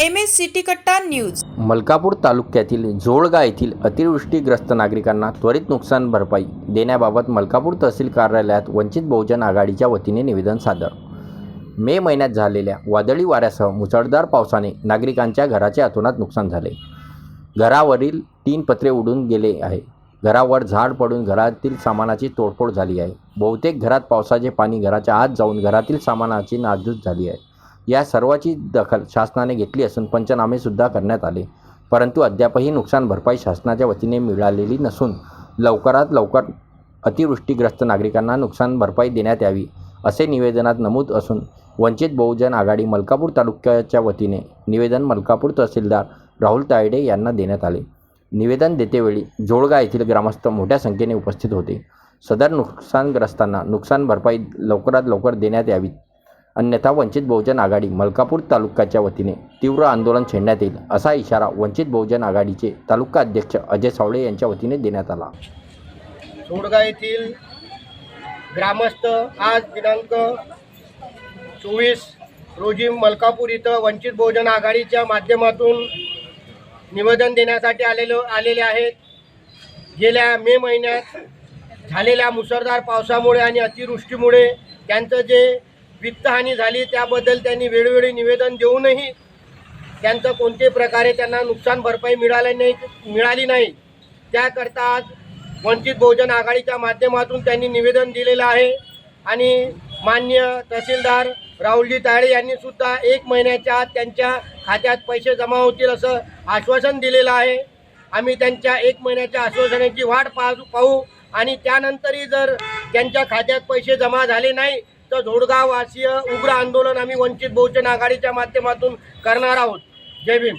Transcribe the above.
M S city Katta news. Malkapur तालुक्यातील जोळगा येथील अतिवृष्टीग्रस्त नागरिकांना त्वरित नुकसान भरपाई देण्याबाबत मलकापूर तहसील कार्यालयात वंचित बहुजन आघाडीच्या वतीने निवेदन सादर. मे महिन्यात झालेल्या वादळी वाऱ्यासह मुसळधार पावसाने नागरिकांच्या घराचे अतोनात नुकसान झाले. घरावरील तीन पत्रे उडून गेले आहे. घरावर झाड पडून घरातील सामानाची तोडफोड झाली आहे. बहुतेक घरात पावसाचे पाणी घराच्या आत जाऊन घरातील सामानाची नासधूस झाली आहे. या सर्वाची दखल शासनाने घेतली असून पंचनामेसुद्धा करण्यात आले. परंतु अद्यापही नुकसान भरपाई शासनाच्या वतीने मिळालेली नसून लवकरात लवकर अतिवृष्टीग्रस्त नागरिकांना नुकसान भरपाई देण्यात यावी असे निवेदनात नमूद असून वंचित बहुजन आघाडी मलकापूर तालुक्याच्या वतीने निवेदन मलकापूर तहसीलदार राहुल तायडे यांना देण्यात आले. निवेदन देतेवेळी जोळगा येथील ग्रामस्थ मोठ्या संख्येने उपस्थित होते. सदर नुकसानग्रस्तांना नुकसान भरपाई लवकरात लवकर देण्यात यावी अन्यथा वंचित बहुजन आघाडी मलकापूर तालुक्याच्या वतीने तीव्र आंदोलन छेडण्यात येईल असा इशारा वंचित बहुजन आघाडीचे तालुका अध्यक्ष अजय सावळे यांच्या वतीने देण्यात आला. सोडगा येथील ग्रामस्थ आज दिनांक चोवीस रोजी मलकापूर इथं वंचित बहुजन आघाडीच्या माध्यमातून निवेदन देण्यासाठी आलेलो आलेले आहेत. गेल्या मे महिन्यात झालेल्या मुसळधार पावसामुळे आणि अतिवृष्टीमुळे त्यांचं जे वित्तहानी झाली त्याबद्दल त्यांनी वेळोवेळी निवेदन देऊनही त्यांचं कोणत्याही प्रकारे त्यांना नुकसान भरपाई मिळाली नाही मिळाली नाही. त्याकरता आज वंचित बहुजन आघाडीच्या माध्यमातून त्यांनी निवेदन दिलेलं आहे. आणि मान्य तहसीलदार राहुलजी ताळे यांनी सुद्धा एक महिन्याच्या आत त्यांच्या खात्यात पैसे जमा होतील असं आश्वासन दिलेलं आहे. आम्ही त्यांच्या एक महिन्याच्या आश्वासनाची वाट पाहू पाहू आणि त्यानंतरही जर त्यांच्या खात्यात पैसे जमा झाले नाही तर झोडगाव वासीय उग्र आंदोलन आम्ही वंचित बहुजन आघाडीच्या माध्यमातून करणार आहोत. जय भीम.